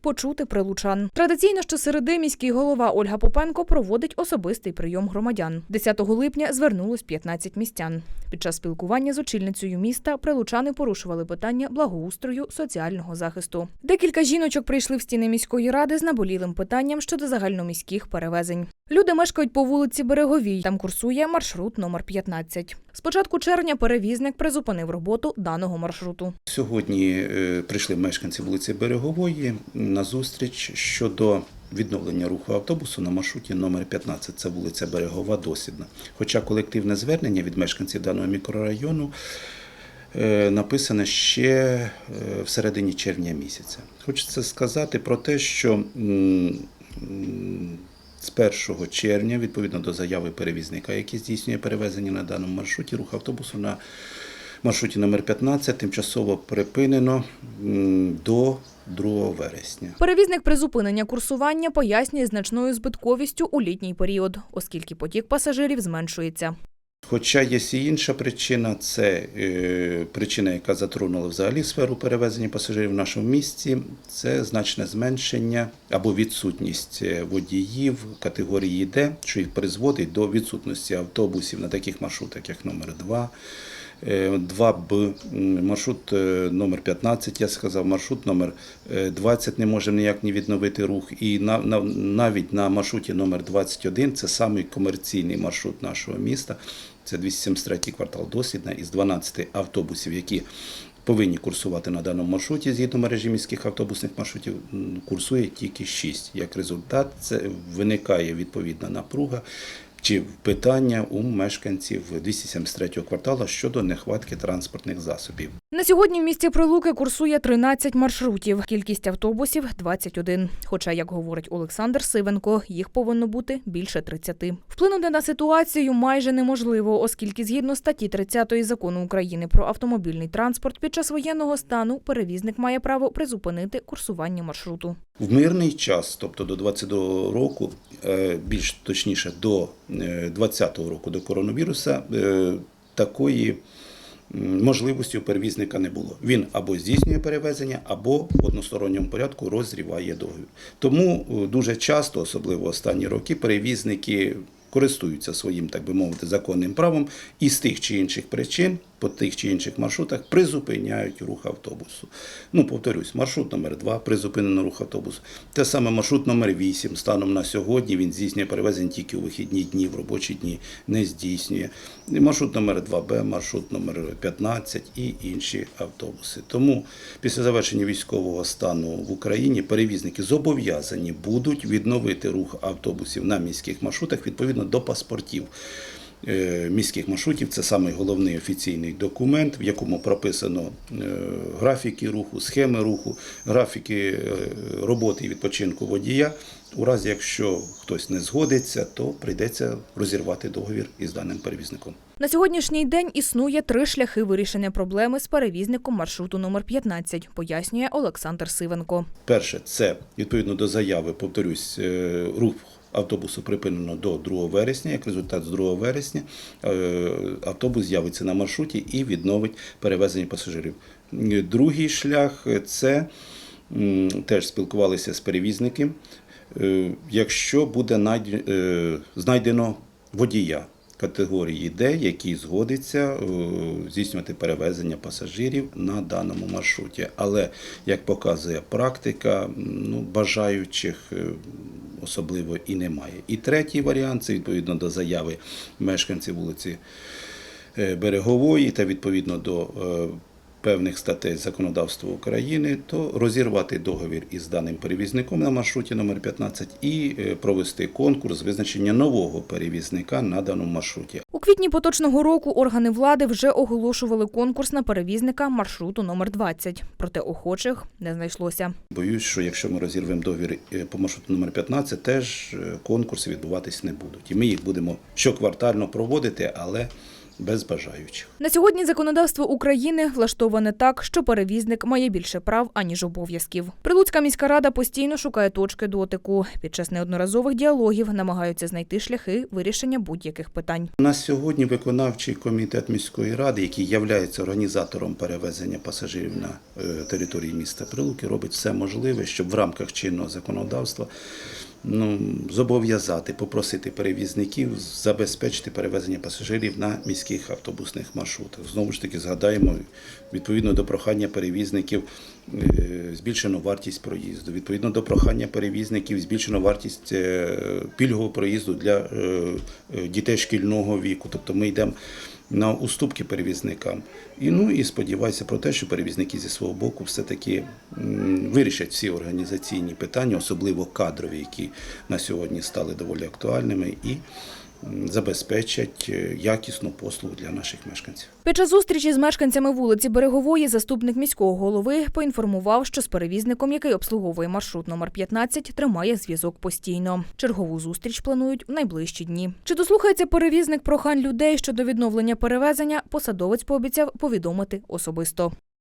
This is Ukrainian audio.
почути прилучан. Традиційно щосереди міський голова Ольга Попенко проводить особистий прийом громадян. 10 липня звернулось 15 містян. Під час спілкування з очільницею міста прилучани порушували питання благоустрою соціального захисту. Декілька жіночок прийшли в стіни міської ради з наболілим питанням щодо загальноміських перевезень. Люди мешкають по вулиці Береговій. Там курсує маршрут номер 15. З початку червня перевізник призупинив роботу даного маршруту. Сьогодні е, прийшли мешканці вулиці Берегової на зустріч щодо відновлення руху автобусу на маршруті номер 15. Це вулиця Берегова Досідна. Хоча колективне звернення від мешканців даного мікрорайону е, написане ще е, в середині червня місяця. Хочеться сказати про те, що з 1 червня, відповідно до заяви перевізника, який здійснює перевезення на даному маршруті, рух автобусу на маршруті номер 15 тимчасово припинено до 2 вересня. Перевізник призупинення курсування пояснює значною збитковістю у літній період, оскільки потік пасажирів зменшується. Хоча є і інша причина, це е, причина, яка затронула взагалі сферу перевезення пасажирів в нашому місті, це значне зменшення або відсутність е, водіїв категорії Д, що їх призводить до відсутності автобусів на таких маршрутах, як номер 2, 2Б, маршрут е, номер 15, я сказав, маршрут номер е, 20 не може ніяк не відновити рух. І на, на, навіть на маршруті номер 21, це самий комерційний маршрут нашого міста, це 273 квартал Дослідна із 12 автобусів, які повинні курсувати на даному маршруті згідно мережі міських автобусних маршрутів, курсує тільки 6. Як результат, це виникає відповідна напруга чи питання у мешканців 273 кварталу щодо нехватки транспортних засобів. На сьогодні в місті Прилуки курсує 13 маршрутів, кількість автобусів 21. Хоча, як говорить Олександр Сивенко, їх повинно бути більше 30. Вплинути на ситуацію майже неможливо, оскільки згідно статті 30 закону України про автомобільний транспорт під час воєнного стану перевізник має право призупинити курсування маршруту. В мирний час, тобто до 22 року, е, більш точніше до 20-го року до коронавіруса, е, такої можливості перевізника не було. Він або здійснює перевезення, або в односторонньому порядку розріває договір. Тому е, дуже часто, особливо останні роки, перевізники користуються своїм, так би мовити, законним правом і з тих чи інших причин по тих чи інших маршрутах призупиняють рух автобусу. Ну, повторюсь, маршрут номер 2 призупинено рух автобусу. Те саме маршрут номер 8 станом на сьогодні він здійснює перевезення тільки у вихідні дні, в робочі дні не здійснює. Маршрут номер 2Б, маршрут номер 15 і інші автобуси. Тому після завершення військового стану в Україні перевізники зобов'язані будуть відновити рух автобусів на міських маршрутах відповідно до паспортів міських маршрутів. Це самий головний офіційний документ, в якому прописано е, графіки руху, схеми руху, графіки е, роботи і відпочинку водія. У разі, якщо хтось не згодиться, то прийдеться розірвати договір із даним перевізником. На сьогоднішній день існує три шляхи вирішення проблеми з перевізником маршруту номер 15, пояснює Олександр Сивенко. Перше, це відповідно до заяви, повторюсь, е, рух автобусу припинено до 2 вересня. Як результат, з 2 вересня е, автобус з'явиться на маршруті і відновить перевезення пасажирів. Е, Другий шлях е, це теж спілкувалися з перевізником. Е, Якщо буде знайдено водія категорії Д, який згодиться здійснювати перевезення пасажирів на даному маршруті. Але як показує практика, ну бажаючих особливо і немає. І третій варіант це відповідно до заяви мешканців вулиці е, Берегової та відповідно до е, певних статей законодавства України, то розірвати договір із даним перевізником на маршруті номер 15 і е, провести конкурс визначення нового перевізника на даному маршруті. Квітні поточного року органи влади вже оголошували конкурс на перевізника маршруту номер 20. Проте охочих не знайшлося. Боюсь, що якщо ми розірвемо договір е, по маршруту номер 15, теж е, конкурси відбуватись не будуть. І ми їх будемо щоквартально проводити, але без бажаючих. На сьогодні законодавство України влаштоване так, що перевізник має більше прав аніж обов'язків. Прилуцька міська рада постійно шукає точки дотику. Під час неодноразових діалогів намагаються знайти шляхи вирішення будь-яких питань. На сьогодні виконавчий комітет міської ради, який є організатором перевезення пасажирів на е, території міста Прилуки, робить все можливе, щоб в рамках чинного законодавства ну, зобов'язати, попросити перевізників забезпечити перевезення пасажирів на міських автобусних маршрутах. Знову ж таки, згадаємо відповідно до прохання перевізників е, збільшено вартість проїзду. Відповідно до прохання перевізників збільшено вартість е, пільгового проїзду для е, дітей шкільного віку. Тобто ми йдемо на уступки перевізникам. І ну і сподіваюся про те, що перевізники зі свого боку все-таки вирішать всі організаційні питання, особливо кадрові, які на сьогодні стали доволі актуальними, і забезпечать е, якісну послугу для наших мешканців. Під час зустрічі з мешканцями вулиці Берегової заступник міського голови поінформував, що з перевізником, який обслуговує маршрут номер 15, тримає зв'язок постійно. Чергову зустріч планують в найближчі дні. Чи дослухається перевізник прохань людей щодо відновлення перевезення? Посадовець пообіцяв повідомити особисто.